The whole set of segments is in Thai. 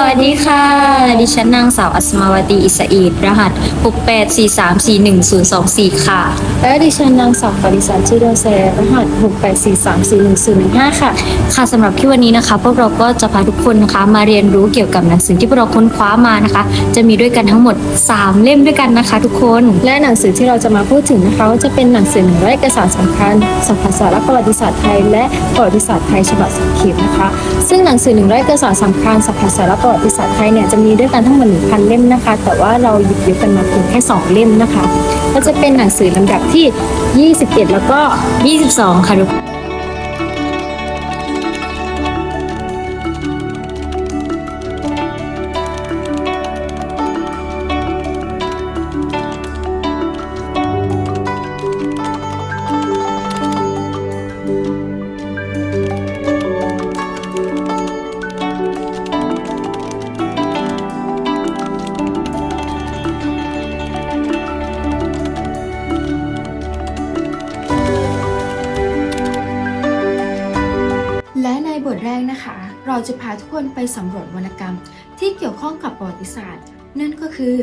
สวัสดีค่ะ ดิฉันนางสาวอัศมาวดีอิสอีดรหัส 6843411024ค่ะ และดิฉันนางสาวปริสาจิโดเซรหัส 684341015ค่ะ ค่ะสำหรับที่วันนี้นะคะ พวกเราก็จะพาทุกคนนะคะ มาเรียนรู้เกี่ยวกับหนังสือที่พวกเราค้นคว้ามานะคะ จะมีด้วยกันทั้งหมด 3 เล่มด้วยกันนะคะ ทุกคน และหนังสือที่เราจะมาพูดถึงนะคะก็จะเป็นหนังสือหนึ่งร้อยเอกสารสำคัญสัมภาษาและประวัติศาสตร์ไทยและประวัติศาสตร์ไทยฉบับสังเขปนะคะ ซึ่งหนังสือหนึ่งร้อยเอกสารสำคัญสัมภาษาและประวัติศาสตร์ไทยเนี่ยจะมีด้วยกันทั้งหมดหนึ่งพันเล่มนะคะ แต่ว่าเราหยิบยกกันมาเพียงแค่สองเล่มนะคะ ก็จะเป็นหนังสือลำดับที่ 21 แล้วก็ 22 ค่ะทุกคน และในบทแรกนะคะ เราจะพาทุกคนไปสำรวจวรรณกรรม ที่เกี่ยวข้องกับประวัติศาสตร์ นั่นก็คือ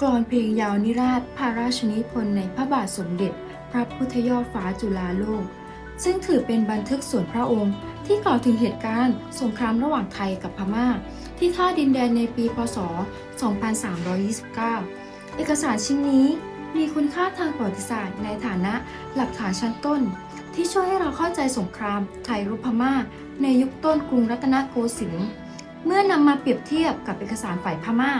กลอนเพลงยาวนิราชพระราชนิพนธ์ในพระบาทสมเด็จ พระพุทธยอดฟ้าจุฬาโลก ซึ่งถือเป็นบันทึกส่วนพระองค์ ที่กล่าวถึงเหตุการณ์ สงครามระหว่างไทยกับพม่า ที่ท่าดินแดนในปีพศ 2329 เอกสารชิ้นนี้มีคุณค่าทางประวัติศาสตร์ในฐานะหลักฐานชั้นต้น ที่ช่วยให้เราเข้าใจสงครามไทยรุพม่า ในยุคต้นกรุงรัตนโกสินทร์เมื่อนำมาเปรียบเทียบกับเอกสารฝ่ายพม่า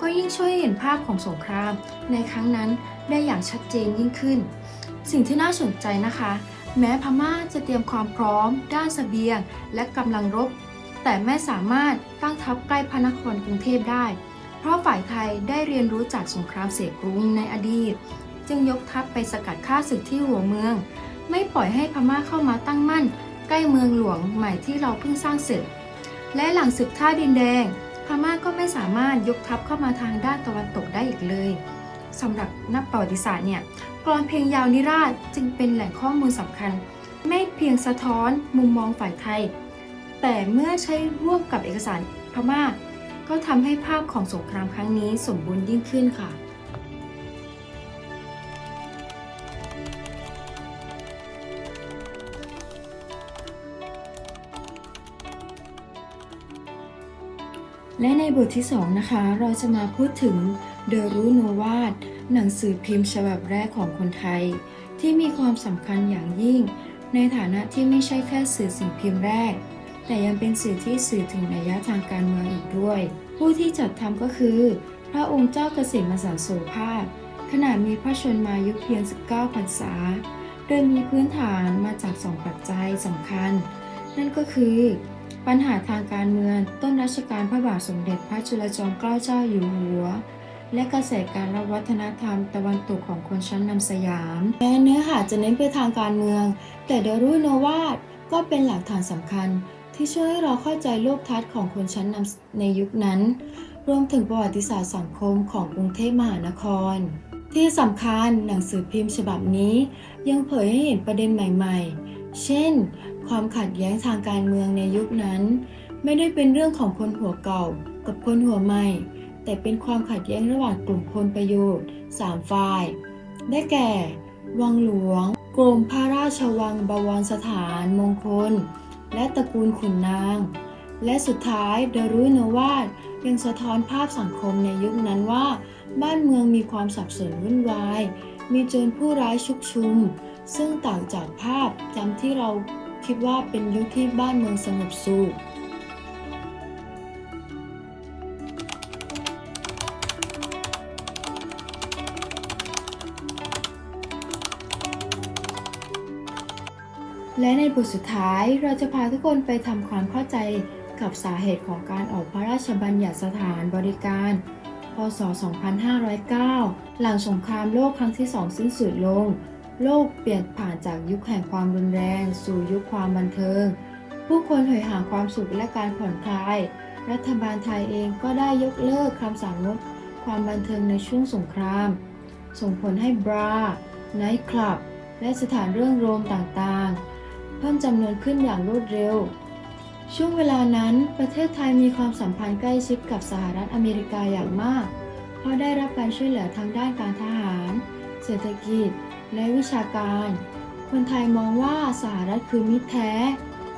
ก็ยิ่งช่วยเห็นภาพของสงคราม ในครั้งนั้นได้อย่างชัดเจนยิ่งขึ้น สิ่งที่น่าสนใจนะคะ แม้พม่าจะเตรียมความพร้อม ด้านเสบียง และกำลังรบ แต่ไม่สามารถตั้งทัพใกล้พระนครกรุงเทพได้ เพราะฝ่ายไทยได้เรียนรู้จากสงครามเสกรุงในอดีต จึงยกทัพไปสกัดฆ่าศึกที่หัวเมือง ไม่ปล่อยให้พม่าเข้ามาตั้งมั่น ใกล้เมืองหลวงใหม่ที่เราเพิ่งสร้างเสร็จ และหลังศึกท่าดินแดง พม่าก็ไม่สามารถยกทัพเข้ามาทางด้านตะวันตกได้อีกเลยสำหรับนักประวัติศาสตร์เนี่ยกรอนเพลงยาวนิราชจึงเป็นแหล่งข้อมูลสำคัญ ไม่เพียงสะท้อนมุมมองฝ่ายไทย แต่เมื่อใช้ร่วมกับเอกสารพม่า ก็ทำให้ภาพของสงครามครั้งนี้สมบูรณ์ยิ่งขึ้นค่ะ และในบทที่ 2 นะคะ เราจะมาพูดถึง The r u n o w a d หนังสือพิมพ์ฉบับแรกของคนไทย ที่มีความสำคัญอย่างยิ่ง ในฐานะที่ไม่ใช่แค่สื่อสิ่งพิมพ์แรก แต่ยังเป็นสื่อที่สื่อถึงนัยยะทางการเมืองอีกด้วย ผู้ที่จัดทำก็คือ พระองค์เจ้าเกษมสันโสภาสขนาดมีพระชนมายุเพียง 19 พรรษา โดยมีพื้นฐานมาจากสองปัจจัยสำคัญ นั่นก็คือ ปัญหาทางการเมืองต้นรัชกาลพระบาทสมเด็จพระจุลจอมเกล้าเจ้าอยู่หัว และกระแสการรับวัฒนธรรมตะวันตกของคนชั้นนำสยามแม้เนื้อหาจะเน้นไปทางการเมือง แต่เดรุโนวาดก็เป็นหลักฐานสำคัญ ที่ช่วยให้เราเข้าใจโลกทัศน์ของคนชั้นนำในยุคนั้น รวมถึงประวัติศาสตร์สังคมของกรุงเทพมหานคร ที่สำคัญหนังสือพิมพ์ฉบับนี้ ยังเผยให้เห็นประเด็นใหม่ ๆ เช่น ความขัดแย้งทางการเมืองในยุคนั้น ไม่ได้เป็นเรื่องของคนหัวเก่า กับคนหัวใหม่ แต่เป็นความขัดแย้งระหว่างกลุ่มคนประโยชน์3ฝ่าย ได้แก่ วังหลวง กรมพระราชวังบวรสถานมงคล และตระกูลขุนนาง และสุดท้ายเดรุนวาดยังสะท้อนภาพสังคมในยุคนั้นว่า บ้านเมืองมีความสับสนวุ่นวาย มีโจรผู้ร้ายชุกชุม ซึ่งต่างจากภาพจำที่เราคิดว่าเป็นยุคที่บ้านเมืองสงบสุขและในบทสุดท้ายเราจะพาทุกคนไปทำความเข้าใจกับสาเหตุของการออกพระราชบัญญัติสถานบริการ พศ 2509 หลังสงครามโลกครั้งที่สองสิ้นสุดลง โลกเปลี่ยนผ่านจากยุคแห่งความรุนแรง สู่ยุคความบันเทิง ผู้คนหอยหาความสุขและการผ่อนคลาย รัฐบาลไทยเองก็ได้ยกเลิกคำสั่งงดความบันเทิงในช่วงสงคราม ส่งผลให้บาร์ไนท์คลับ และสถานเรื่องโรมต่างๆ เพิ่มจำนวนขึ้นอย่างรวดเร็ว ช่วงเวลานั้นประเทศไทยมีความสัมพันธ์ใกล้ชิดกับสหรัฐอเมริกาอย่างมาก เพราะได้รับการช่วยเหลือทางด้านการทหาร เศรษฐกิจ และวิชาการ คนไทยมองว่าสหรัฐคือมิตรแท้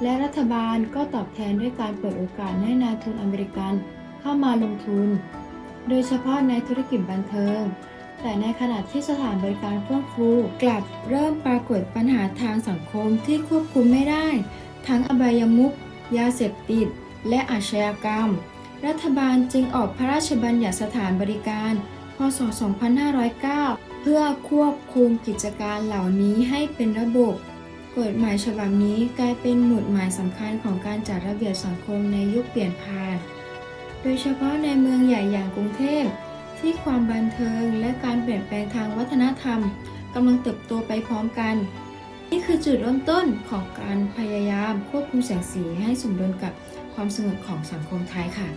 และรัฐบาลก็ตอบแทนด้วยการเปิดโอกาสให้นายทุนอเมริกันเข้ามาลงทุน โดยเฉพาะในธุรกิจบันเทิง แต่ในขณะที่สถานบริการเฟื่องฟูกลับเริ่มปรากฏปัญหาทางสังคมที่ควบคุมไม่ได้ ทั้งอบายมุขยาเสพติด และอาชญากรรม รัฐบาลจึงออกพระราชบัญญัติสถานบริการ พศ 2509เพื่อควบคุมกิจการเหล่านี้ให้เป็นระบบ กฎหมายฉบับนี้กลายเป็นหมุดหมายสำคัญของการจัดระเบียบสังคมในยุคเปลี่ยนผ่าน โดยเฉพาะในเมืองใหญ่อย่างกรุงเทพที่ความบันเทิงและการเปลี่ยนแปลงทางวัฒนธรรมกำลังเติบโตไปพร้อมกัน นี่คือจุดเริ่มต้นของการพยายามควบคุมแสงสีให้สมดุลกับความสงบของสังคมไทยค่ะ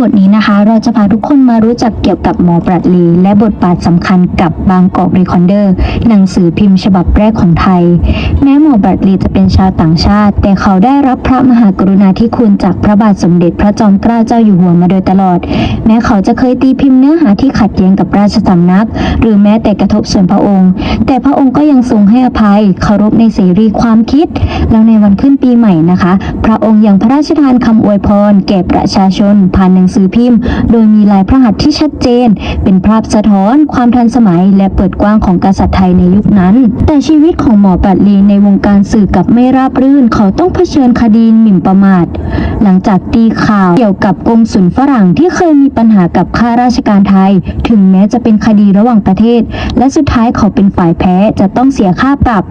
บทนี้นะคะ เราจะพาทุกคนมารู้จักเกี่ยวกับหมอปรัดลี และบทบาทสำคัญกับบางกอกรีคอนเดอร์ หนังสือพิมพ์ฉบับแรกของไทยแม้หมอปรัดลีจะเป็นชาวต่างชาติ แต่เขาได้รับพระมหากรุณาธิคุณจากพระบาทสมเด็จพระจอมเกล้าเจ้าอยู่หัวมาโดยตลอด แม้เขาจะเคยตีพิมพ์เนื้อหาที่ขัดแย้งกับราชสำนัก หรือแม้แต่กระทบส่วนพระองค์ แต่พระองค์ก็ยังทรงให้อภัยเคารพในเสรีความคิด แล้วในวันขึ้นปีใหม่นะคะ พระองค์ยังพระราชทานคำอวยพร แก่ประชาชน ผ่านหนังสือพิมพ์ โดยมีลายพระหัตถ์ที่ชัดเจน เป็นภาพสะท้อน ความทันสมัย และเปิดกว้างของกษัตริย์ไทยในยุคนั้น แต่ชีวิตของหมอปัดลีในวงการสื่อกับไม่ราบรื่น เขาต้องเผชิญคดีหมิ่นประมาท หลังจากตีข่าวเกี่ยวกับกงสุลฝรั่งที่เคยมีปัญหากับข้าราชการไทย ถึงแม้จะเป็นคดีระหว่างประเทศ และสุดท้ายเขาเป็นฝ่ายแพ้จะต้องเสียค่าปรับ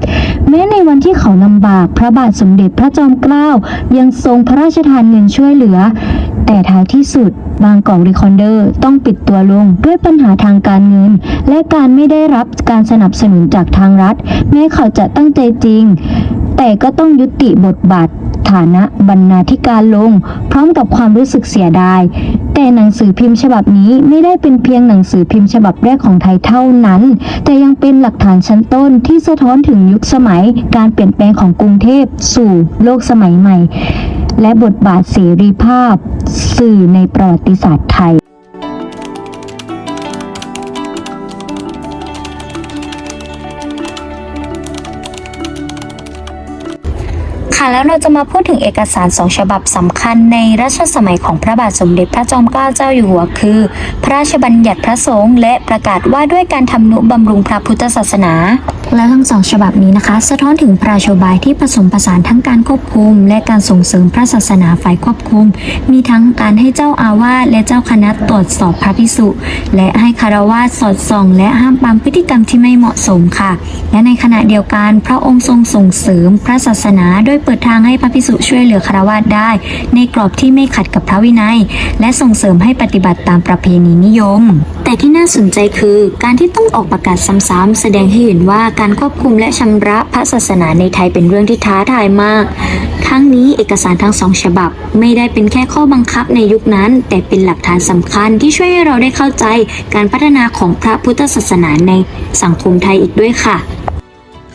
แม้ในวันที่เขาลำบากพระบาทสมเด็จพระจอมเกล้ายังทรงพระราชทานเงินช่วยเหลือ แต่ท้ายที่สุดบางกอกรีคอนเดอร์ต้องปิดตัวลงด้วยปัญหาทางการเงิน และการไม่ได้รับการสนับสนุนจากทางรัฐ แม้เขาจะตั้งใจจริง แต่ก็ต้องยุติบทบาทฐานะบรรณาธิการลง พร้อมกับความรู้สึกเสียดาย แต่หนังสือพิมพ์ฉบับนี้ไม่ได้เป็นเพียงหนังสือพิมพ์ฉบับแรกของไทยเท่านั้น แต่ยังเป็นหลักฐานชั้นต้นที่สะท้อนถึงยุคสมัย การเปลี่ยนแปลงของกรุงเทพสู่โลกสมัยใหม่ และบทบาทเสรีภาพ สื่อในประวัติศาสตร์ไทย ค่ะแล้วเราจะมาพูดถึงเอกสารสองฉบับสำคัญในรัชสมัยของพระบาทสมเด็จพระจอมเกล้าเจ้าอยู่หัวคือ พระราชบัญญัติพระสงฆ์และประกาศว่าด้วยการทำนุบำรุงพระพุทธศาสนา และทั้งสองฉบับนี้นะคะ สะท้อนถึงพระราชบายที่ผสมผสานทั้งการควบคุม และการส่งเสริมพระศาสนาฝ่ายควบคุม มีทั้งการให้เจ้าอาวาสและเจ้าคณะตรวจสอบพระภิกษุ และให้คารวาสสอดส่อง และห้ามปรามพฤติกรรมที่ไม่เหมาะสมค่ะ และในขณะเดียวกันพระองค์ทรงส่งเสริมพระศาสนาโดยเปิดทางให้พระภิกษุช่วยเหลือคารวาสได้ ในกรอบที่ไม่ขัดกับพระวินัย และส่งเสริมให้ปฏิบัติตามประเพณีนิยม แต่ที่น่าสนใจคือการที่ต้องออกประกาศซ้ำๆแสดงให้เห็นว่าการควบคุมและชำระพระศาสนาในไทยเป็นเรื่องที่ท้าทายมาก ทั้งนี้เอกสารทั้งสองฉบับ ไม่ได้เป็นแค่ข้อบังคับในยุคนั้น แต่เป็นหลักฐานสำคัญที่ช่วยให้เราได้เข้าใจการพัฒนาของพระพุทธศาสนาในสังคมไทยอีกด้วยค่ะ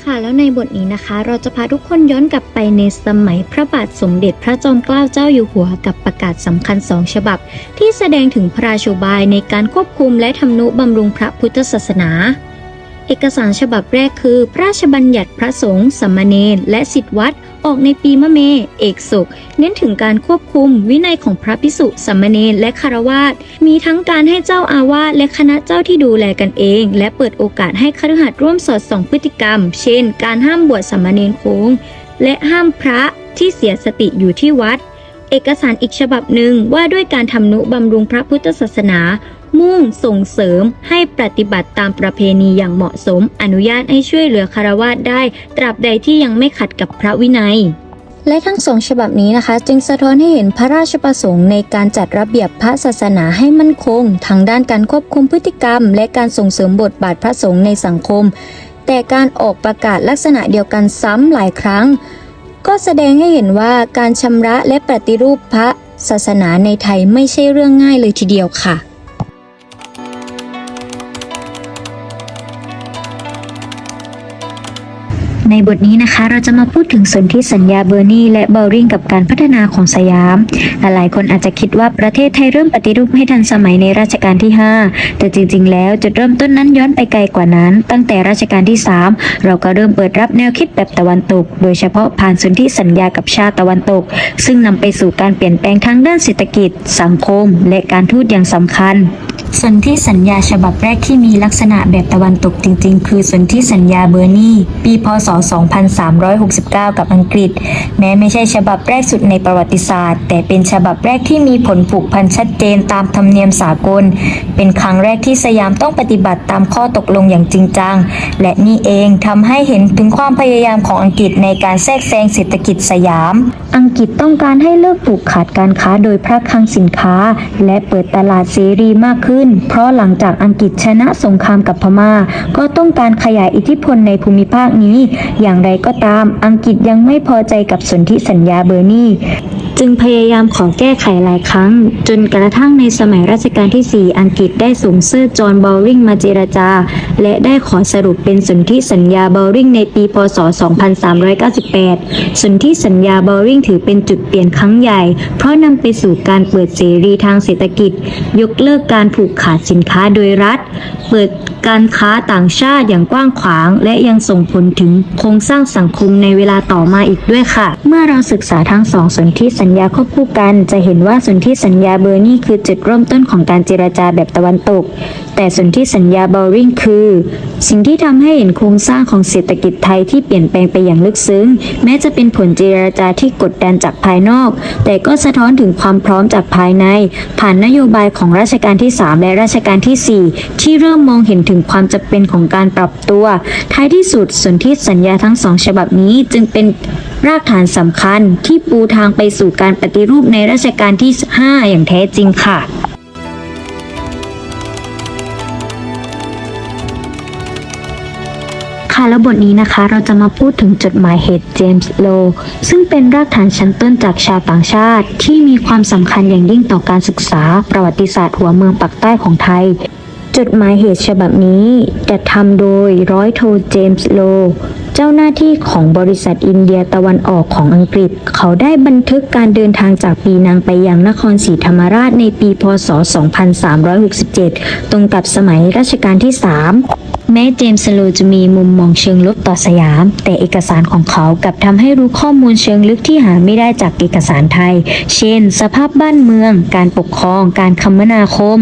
ค่ะแล้วในบทนี้นะคะ เราจะพาทุกคนย้อนกลับไปในสมัยพระบาทสมเด็จพระจอมเกล้าเจ้าอยู่หัวกับประกาศสำคัญสองฉบับ ที่แสดงถึงพระราชบายในการควบคุมและทำนุบำรุงพระพุทธศาสนา เอกสารฉบับแรกคือ พระราชบัญญัติพระสงฆ์สมมเณรและสิทธวัด ออกในปีมะเม เอกศกเน้นถึงการควบคุมวินัยของพระพิสุสามมเณรและคารวาสมีทั้งการให้เจ้าอาวาสและคณะเจ้าที่ดูแลกันเอง และเปิดโอกาสให้คฤหัสถ์ร่วมสอดส่องพฤติกรรม เช่น การห้ามบวชสามมเณรโค้งและห้ามพระที่เสียสติอยู่ที่วัด เอกสารอีกฉบับหนึ่งว่าด้วยการทำนุบำรุงพระพุทธศาสนา มุ่งส่งเสริมให้ปฏิบัติตามประเพณีอย่างเหมาะสม อนุญาตให้ช่วยเหลือคารวาสได้ ตราบใดที่ยังไม่ขัดกับพระวินัยและทั้งสองฉบับนี้นะคะ จึงสะท้อนให้เห็นพระราชประสงค์ในการจัดระเบียบพระศาสนาให้มั่นคงทางด้านการควบคุมพฤติกรรม และการส่งเสริมบทบาทพระสงฆ์ในสังคม แต่การออกประกาศลักษณะเดียวกันซ้ำหลายครั้ง ก็แสดงให้เห็นว่าการชำระและปฏิรูปพระศาสนาในไทยไม่ใช่เรื่องง่ายเลยทีเดียวค่ะ ในบทนี้นะคะ เราจะมาพูดถึงสนธิสัญญาเบอร์นีและเบลริงกับการพัฒนาของสยาม หลายๆคนอาจจะคิดว่าประเทศไทยเริ่มปฏิรูปให้ทันสมัยในรัชกาลที่ 5 แต่จริงๆ แล้วจุดเริ่มต้นนั้นย้อนไปไกลกว่านั้น ตั้งแต่รัชกาลที่ 3 เราก็เริ่มเปิดรับแนวคิดแบบตะวันตก โดยเฉพาะผ่านสนธิสัญญากับชาติตะวันตก ซึ่งนำไปสู่การเปลี่ยนแปลงทางด้านเศรษฐกิจ สังคม และการทูตอย่างสำคัญสนธิสัญญาฉบับแรกที่มีลักษณะแบบตะวันตกจริง ๆ คือสนธิสัญญาเบอร์นีปี พศ2369 กับอังกฤษ แม้ไม่ใช่ฉบับแรกสุดในประวัติศาสตร์ แต่เป็นฉบับแรกที่มีผลผูกพันชัดเจนตามธรรมเนียมสากล เป็นครั้งแรกที่สยามต้องปฏิบัติตามข้อตกลงอย่างจริงจัง และนี่เองทำให้เห็นถึงความพยายามของอังกฤษในการแทรกแซงเศรษฐกิจสยาม อังกฤษต้องการให้เลิกผูกขาดการค้าโดยพระคลังสินค้า และเปิดตลาดเสรีมากขึ้น เพราะหลังจากอังกฤษชนะสงครามกับพม่า ก็ต้องการขยายอิทธิพลในภูมิภาคนี้อย่างไรก็ตาม อังกฤษยังไม่พอใจกับสนธิสัญญาเบอร์นีจึงพยายามขอแก้ไขหลายครั้ง จนกระทั่งในสมัยรัชกาลที่ 4 อังกฤษได้ส่งเซอร์จอห์นบอลริงมาเจรจา และได้ขอสรุปเป็นสนธิสัญญาบอลริงในปี พศ 2398 สนธิสัญญาบอลริงถือเป็นจุดเปลี่ยนครั้งใหญ่ เพราะนำไปสู่การเปิดเสรีทางเศรษฐกิจ ยกเลิกการผูกขาดสินค้าโดยรัฐ เปิดการค้าต่างชาติอย่างกว้างขวาง และยังส่งผลถึงโครงสร้างสังคมในเวลาต่อมาอีกด้วยค่ะ เมื่อเราศึกษาทั้งสองสนธิสัญญาควบคู่กัน จะเห็นว่าสนธิสัญญาเบอร์นี่คือจุดเริ่มต้นของการเจรจาแบบตะวันตก แต่สนธิสัญญาบอริงคือ สิ่งที่ทำให้เห็นโครงสร้างของเศรษฐกิจไทยที่เปลี่ยนแปลงไปอย่างลึกซึ้ง แม้จะเป็นผลเจรจาที่กดดันจากภายนอก แต่ก็สะท้อนถึงความพร้อมจากภายใน ผ่านนโยบายของรัชกาลที่ 3 และรัชกาลที่ 4 ที่เริ่มมองเห็นถึงความจำเป็นของการปรับตัว ท้ายที่สุดสนธิสัญญาทั้งสองฉบับนี้จึงเป็นรากฐานสำคัญที่ปูทางไปสู่การปฏิรูปในรัชกาลที่ 5 อย่างแท้จริงค่ะ ค่ะแล้วบทนี้นะคะเราจะมาพูดถึงจดหมายเหตุเจมส์โลซึ่งเป็นรากฐานชั้นต้นจากชาวต่างชาติ ที่มีความสำคัญอย่างยิ่งต่อการศึกษาประวัติศาสตร์หัวเมืองปักใต้ของไทย จดหมายเหตุฉบับนี้จะทำโดยร้อยโทเจมส์โล จ้าหน้าที่ของบริษัทอินเดียตะวันออกของอังกฤษ เขาได้บันทึกการเดินทางจากปีนังไปยังนครศรีธรรมราชในปีพศ 2367 ตรงกับสมัยรัชกาลที่ 3แม้เจมส์โลจะมีมุมมองเชิงลบต่อสยาม แต่เอกสารของเขากับทำให้รู้ข้อมูลเชิงลึกที่หาไม่ได้จากเอกสารไทย เช่น สภาพบ้านเมือง การปกครอง การคมนาคม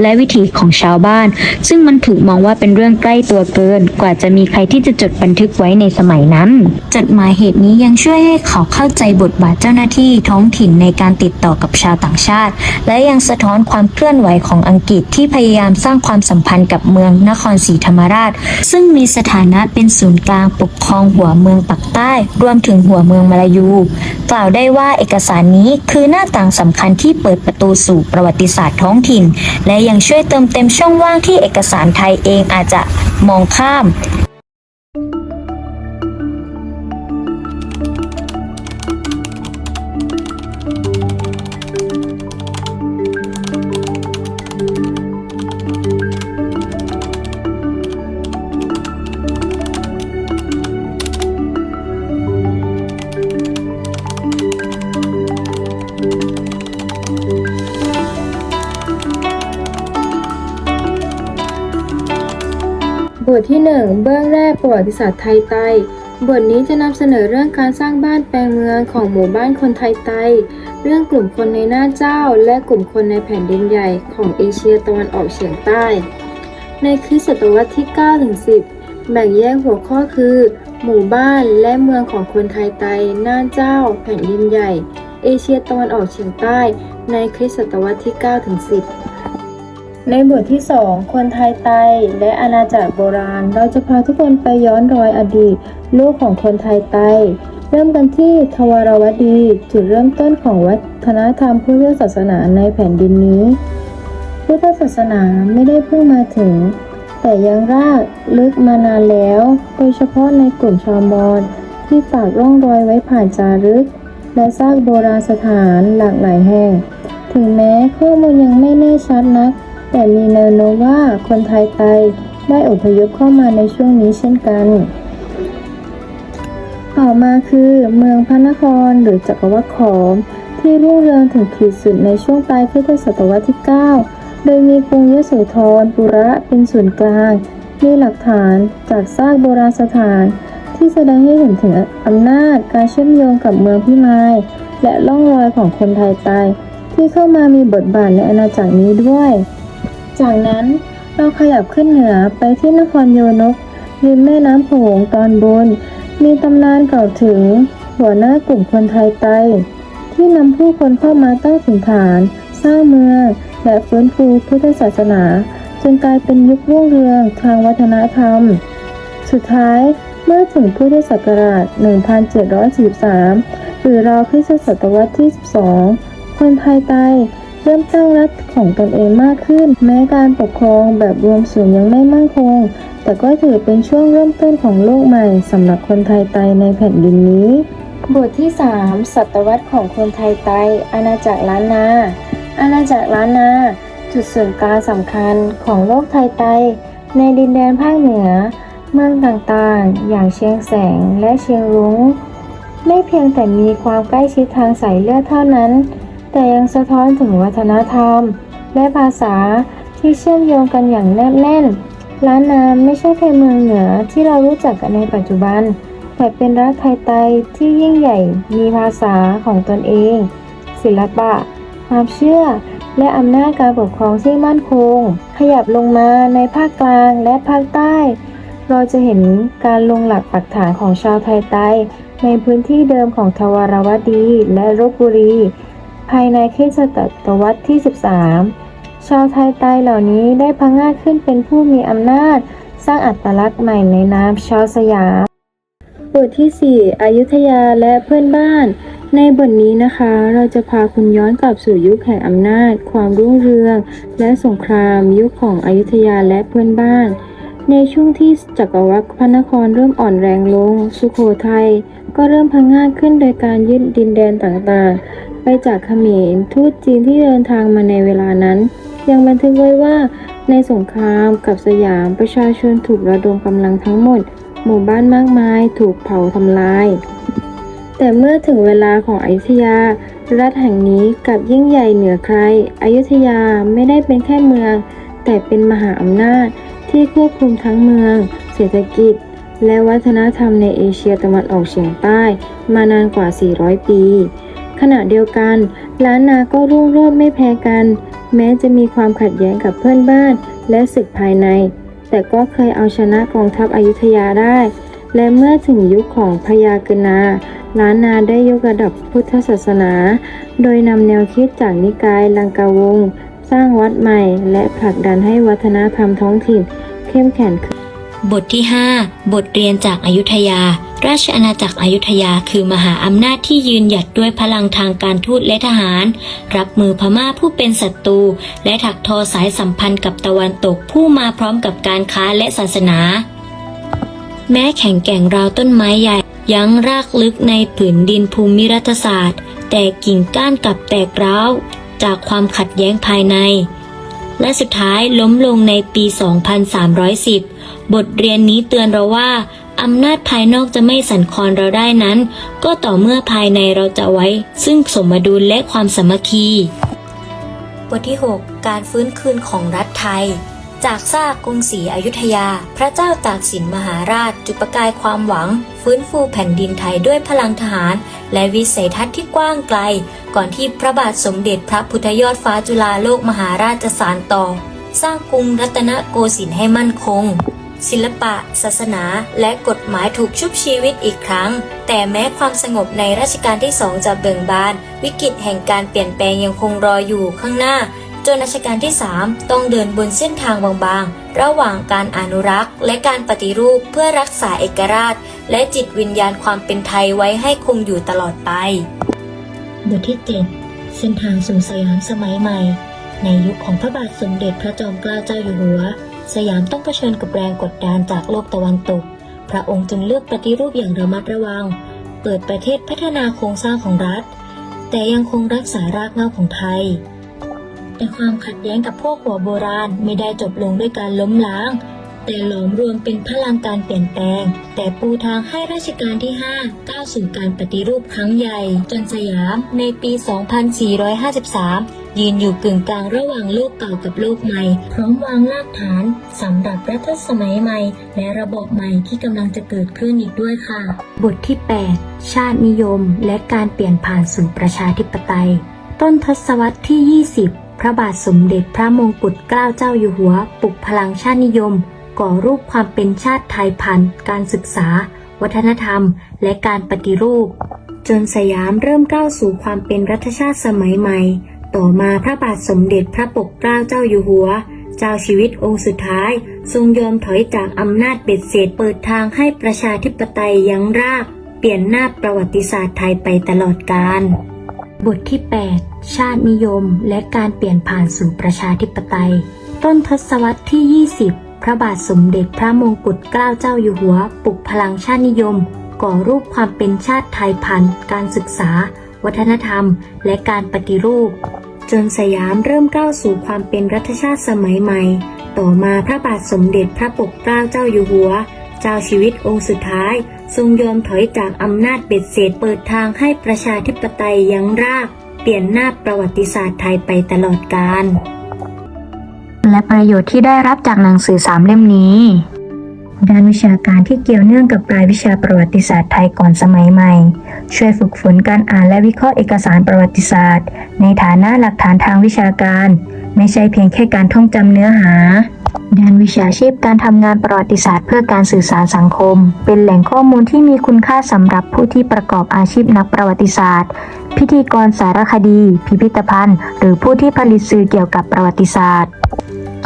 และวิถีของชาวบ้าน ซึ่งมันถูกมองว่าเป็นเรื่องใกล้ตัวเกิน กว่าจะมีใครที่จะจดบันทึกไว้ในสมัยนั้น จดหมายเหตุนี้ยังช่วยให้เขาเข้าใจบทบาทเจ้าหน้าที่ท้องถิ่นในการติดต่อกับชาวต่างชาติ และยังสะท้อนความเคลื่อนไหวของอังกฤษที่พยายามสร้างความสัมพันธ์กับเมืองนครศรีธรรมราช ซึ่งมีสถานะเป็นศูนย์กลางปกครองหัวเมืองปักใต้ รวมถึงหัวเมืองมาลายู กล่าวได้ว่าเอกสารนี้คือหน้าต่างสำคัญที่เปิดประตูสู่ประวัติศาสตร์ท้องถิ่น และยังช่วยเติมเต็มช่องว่างที่เอกสารไทยเองอาจจะมองข้าม ทที่ 1 เบื้องแรกประวัติศาสตร์ไทยใต้บทนี้จะนำเสนอเรื่องการสร้างบ้านแปลงเมืองของหมู่บ้านคนไทยใต้เรื่องกลุ่มคนในหน้าเจ้า และกลุ่มคนในแผ่นดินใหญ่ของเอเชียตะวันออกเฉียงใต้ ในคริสตศตวรรษที่9ถึง10 แบ่งแยกหัวข้อคือ หมู่บ้านและเมืองของคนไทยใต้หน้าเจ้า แผ่นดินใหญ่ เอเชียตะวันออกเฉียงใต้ ในคริสตศตวรรษที่9ถึง10 ในบทที่ 2 คนไทยไตและอาณาจักรโบราณ เราจะพาทุกคนไปย้อนรอยอดีตลูกของคนไทยไต เริ่มกันที่ทวารวดี จุดเริ่มต้นของวัฒนธรรมพุทธศาสนาในแผ่นดินนี้ พุทธศาสนาไม่ได้เพิ่งมาถึง แต่ยังรากลึกมานานแล้ว โดยเฉพาะในกลุ่มชาวมอญที่ฝากร่องรอยไว้ผ่านจารึก และซากโบราณสถานหลากหลายแห่ง ถึงแม้ข้อมูลยังไม่แน่ชัดนัก แต่มีแนวโน้มว่าคนไทยไตได้อพยพเข้ามาในช่วงนี้เช่นกัน ต่อมาคือเมืองพระนครหรือจักรวรรดิขอม ที่รุ่งเรืองถึงขีดสุดในช่วงปลายคริสตศตวรรษที่ 9 โดยมีกรุงยโสธรปุระเป็นศูนย์กลาง มีหลักฐานจากซากโบราณสถาน ที่แสดงให้เห็นถึงอำนาจการเชื่อมโยงกับเมืองพิมายและล่องรอยของคนไทยใต้ที่เข้ามามีบทบาทในอาณาจักรนี้ด้วย จากนั้นเราขยับขึ้นเหนือไปที่นครโยนกริมแม่น้ำโขงตอนบน มีตำนานกล่าวถึง หัวหน้ากลุ่มคนไทยไต ที่นำผู้คนเข้ามาตั้งถิ่นฐาน สร้างเมือง และฟื้นฟูพุทธศาสนา จนกลายเป็นยุครุ่งเรืองทางวัฒนธรรม สุดท้ายเมื่อถึงพุทธศักราช 1743 หรือราวคริสตศตวรรษที่ 12 คนไทยใต้ เริ่มตั้งรัฐของตนเองมากขึ้น แม้การปกครองแบบรวมศูนย์ยังไม่มั่นคง แต่ก็ถือเป็นช่วงเริ่มต้นของโลกใหม่สำหรับคนไทยใต้ในแผ่นดินนี้ บทที่ 3 ศตวรรษของคนไทยใต้อาณาจักรล้านนา อาณาจักรล้านนา จุดศูนย์กลางสำคัญของโลกไทยใต้ในดินแดนภาคเหนือ เมืองต่างๆ อย่างเชียงแสงและเชียงรุง้ง ไม่เพียงแต่มีความใกล้ชิดทางสายเลือดเท่านั้น แต่ยังสะท้อนถึงวัฒนธรรม และภาษาที่เชื่อมโยงกันอย่างแนบแน่น ล้านนาไม่ใช่แค่เมืองเหนือที่เรารู้จักกันในปัจจุบัน แต่เป็นรัฐไทยไตที่ยิ่งใหญ่มีภาษาของตนเอง ศิลปะ ความเชื่อ และอำนาจการปกครองที่มั่นคง ขยับลงมาในภาคกลางและภาคใต้ เราจะเห็นการลงหลักปักฐานของชาวไทยใต้ในพื้นที่เดิมของทวารวดีและลบบุรี ภายในคริสตศตวรรษที่ 13 ชาวไทยใต้เหล่านี้ได้พังงาดขึ้นเป็นผู้มีอำนาจ สร้างอัตลักษณ์ใหม่ในนามชาวสยามบทที่ 4 อยุธยาและเพื่อนบ้าน ในบทนี้นะคะ เราจะพาคุณย้อนกลับสู่ยุคแห่งอำนาจ ความรุ่งเรือง และสงครามยุคของอยุธยาและเพื่อนบ้าน ในช่วงที่จักรวรรดิพระนครเริ่มอ่อนแรงลง สุโขทัยก็เริ่มพังงาดขึ้นโดยการยึดดินแดนต่างๆ ไปจากเขมรทูตจีนที่เดินทางมาในเวลานั้น ยังบันทึกไว้ว่าในสงครามกับสยามประชาชนถูกระดมกำลังทั้งหมด หมู่บ้านมากมายถูกเผาทำลาย แต่เมื่อถึงเวลาของอยุธยา รัฐแห่งนี้กลับยิ่งใหญ่เหนือใคร อยุธยาไม่ได้เป็นแค่เมือง แต่เป็นมหาอำนาจที่ควบคุมทั้งเมือง เศรษฐกิจ และวัฒนธรรมในเอเชียตะวันออกเฉียงใต้ มานานกว่า 400 ปี ขณะเดียวกัน ล้านนาก็รุ่งโรจน์ไม่แพ้กัน แม้จะมีความขัดแย้งกับเพื่อนบ้าน และศึกภายใน แต่ก็เคยเอาชนะกองทัพอยุธยาได้ และเมื่อถึงยุคของพญากนา ล้านนาได้ยกระดับพุทธศาสนา โดยนำแนวคิดจากนิกายลังกาวงศ์สร้างวัดใหม่ และผลักดันให้วัฒนธรรมท้องถิ่น เข้มแข็งขึ้นบทที่ 5 บทเรียนจากอายุทยา ราชอาณาจักรอยุทยาคือมหาอำนาจที่ยืนหยัดด้วยพลังทางการทูตและทหาร รับมือพม่าผู้เป็นศัตรู และถักทอสายสัมพันธ์กับตะวันตกผู้มาพร้อมกับการค้าและศาสนา แม้แข็งแกร่งราวต้นไม้ใหญ่ ยังรากลึกในผืนดินภูมิรัฐศาสตร์ แต่กิ่งก้านกลับแตกร้าวจากความขัดแย้งภายใน และสุดท้ายล้มลงในปี 2310 บทเรียนนี้เตือนเราว่า อำนาจภายนอกจะไม่สั่นคลอนเราได้นั้น ก็ต่อเมื่อภายในเราจะไว้ ซึ่งสมดุลและความสามัคคี บทที่ 6 การฟื้นคืนของรัฐไทย จากซากกรุงศรีอยุธยา พระเจ้าตากสินมหาราช จุดประกายความหวัง ฟื้นฟูแผ่นดินไทยด้วยพลังทหาร และวิสัยทัศน์ที่กว้างไกล ก่อนที่พระบาทสมเด็จพระพุทธยอดฟ้าจุฬาโลกมหาราชจะสานต่อ สร้างกรุงรัตนโกสินทร์ให้มั่นคง ศิลปะ ศาสนา และกฎหมายถูกชุบชีวิตอีกครั้ง แต่แม้ความสงบในรัชกาลที่สองจะเบ่งบาน วิกฤตแห่งการเปลี่ยนแปลงยังคงรออยู่ข้างหน้า จนรัชกาลที่ 3 ต้องเดินบนเส้นทางบางๆ ระหว่างการอนุรักษ์ และการปฏิรูปเพื่อรักษาเอกราช และจิตวิญญาณความเป็นไทยไว้ให้คงอยู่ตลอดไป บทที่ 7 เส้นทางสู่สยามสมัยใหม่ ในยุคของพระบาทสมเด็จพระจอมเกล้าเจ้าอยู่หัว สยามต้องเผชิญกับแรงกดดันจากโลกตะวันตก พระองค์จึงเลือกปฏิรูปอย่างระมัดระวัง เปิดประเทศพัฒนาโครงสร้างของรัฐ แต่ยังคงรักษารากเหง้าของไทย แต่ความขัดแย้งกับพวกหัวโบราณไม่ได้จบลงด้วยการล้มล้าง แต่หลอมรวมเป็นพลังการเปลี่ยนแปลง แต่ปูทางให้ราชการที่ 5 ก้าวสู่การปฏิรูปครั้งใหญ่ จนสยามในปี 2453 ยืนอยู่กึ่งกลางระหว่างโลกเก่ากับโลกใหม่ พร้อมวางรากฐานสำหรับรัฐสมัยใหม่ และระบบใหม่ที่กำลังจะเกิดขึ้นอีกด้วยค่ะ บทที่ 8 ชาตินิยม และการเปลี่ยนผ่านสู่ประชาธิปไตย ต้นทศวรรษที่ 20พระบาทสมเด็จพระมงกุฎเกล้าเจ้าอยู่หัว ปลุกพลังชาตินิยม ก่อรูปความเป็นชาติไทยผ่านการศึกษา วัฒนธรรม และการปฏิรูป จนสยามเริ่มก้าวสู่ความเป็นรัฐชาติสมัยใหม่ ต่อมาพระบาทสมเด็จพระปกเกล้าเจ้าอยู่หัว เจ้าชีวิตองค์สุดท้าย ทรงยอมถอยจากอำนาจเบ็ดเสร็จเปิดทางให้ประชาธิปไตยยังราก เปลี่ยนหน้าประวัติศาสตร์ไทยไปตลอดกาลบทที่ 8 ชาตินิยมและการเปลี่ยนผ่านสู่ประชาธิปไตย ต้นทศวรรษที่ 20 พระบาทสมเด็จพระมงกุฎเกล้าเจ้าอยู่หัว ปลุกพลังชาตินิยม ก่อรูปความเป็นชาติไทยผ่านการศึกษา วัฒนธรรม และการปฏิรูป จนสยามเริ่มก้าวสู่ความเป็นรัฐชาติสมัยใหม่ ต่อมาพระบาทสมเด็จพระปกเกล้าเจ้าอยู่หัว เจ้าชีวิตองค์สุดท้าย ทรงยอมถอยจากอำนาจเบ็ดเสร็จเปิดทางให้ประชาธิปไตยยังราก เปลี่ยนหน้าประวัติศาสตร์ไทยไปตลอดกาล และประโยชน์ที่ได้รับจากหนังสือสามเล่มนี้ด้านวิชาการที่เกี่ยวเนื่องกับรายวิชาประวัติศาสตร์ไทยก่อนสมัยใหม่ ช่วยฝึกฝนการอ่านและวิเคราะห์เอกสารประวัติศาสตร์ ในฐานะหลักฐานทางวิชาการ ไม่ใช่เพียงแค่การท่องจำเนื้อหา ด้านวิชาชีพการทำงานประวัติศาสตร์ เพื่อการสื่อสารสังคม เป็นแหล่งข้อมูลที่มีคุณค่าสำหรับผู้ที่ประกอบอาชีพนักประวัติศาสตร์ พิธีกรสารคดี พิพิธภัณฑ์ หรือผู้ที่ผลิตสื่อเกี่ยวกับประวัติศาสตร์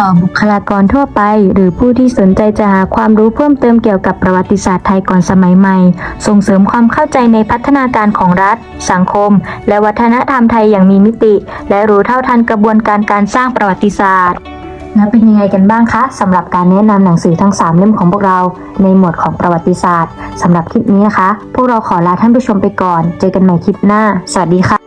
ต่อบุคลากรทั่วไป หรือผู้ที่สนใจจะหาความรู้เพิ่มเติมเกี่ยวกับประวัติศาสตร์ไทยก่อนสมัยใหม่ ส่งเสริมความเข้าใจในพัฒนาการของรัฐ สังคม และวัฒนธรรมไทยอย่างมีมิติ และรู้เท่าทันกระบวนการการสร้างประวัติศาสตร์แล้วเป็นยังไงกันบ้างคะสำหรับการแนะนำหนังสือทั้ง 3 เล่มของพวกเราในหมวดของประวัติศาสตร์สำหรับคลิปนี้นะคะ พวกเราขอลาท่านผู้ชมไปก่อน เจอกันใหม่คลิปหน้า สวัสดีค่ะ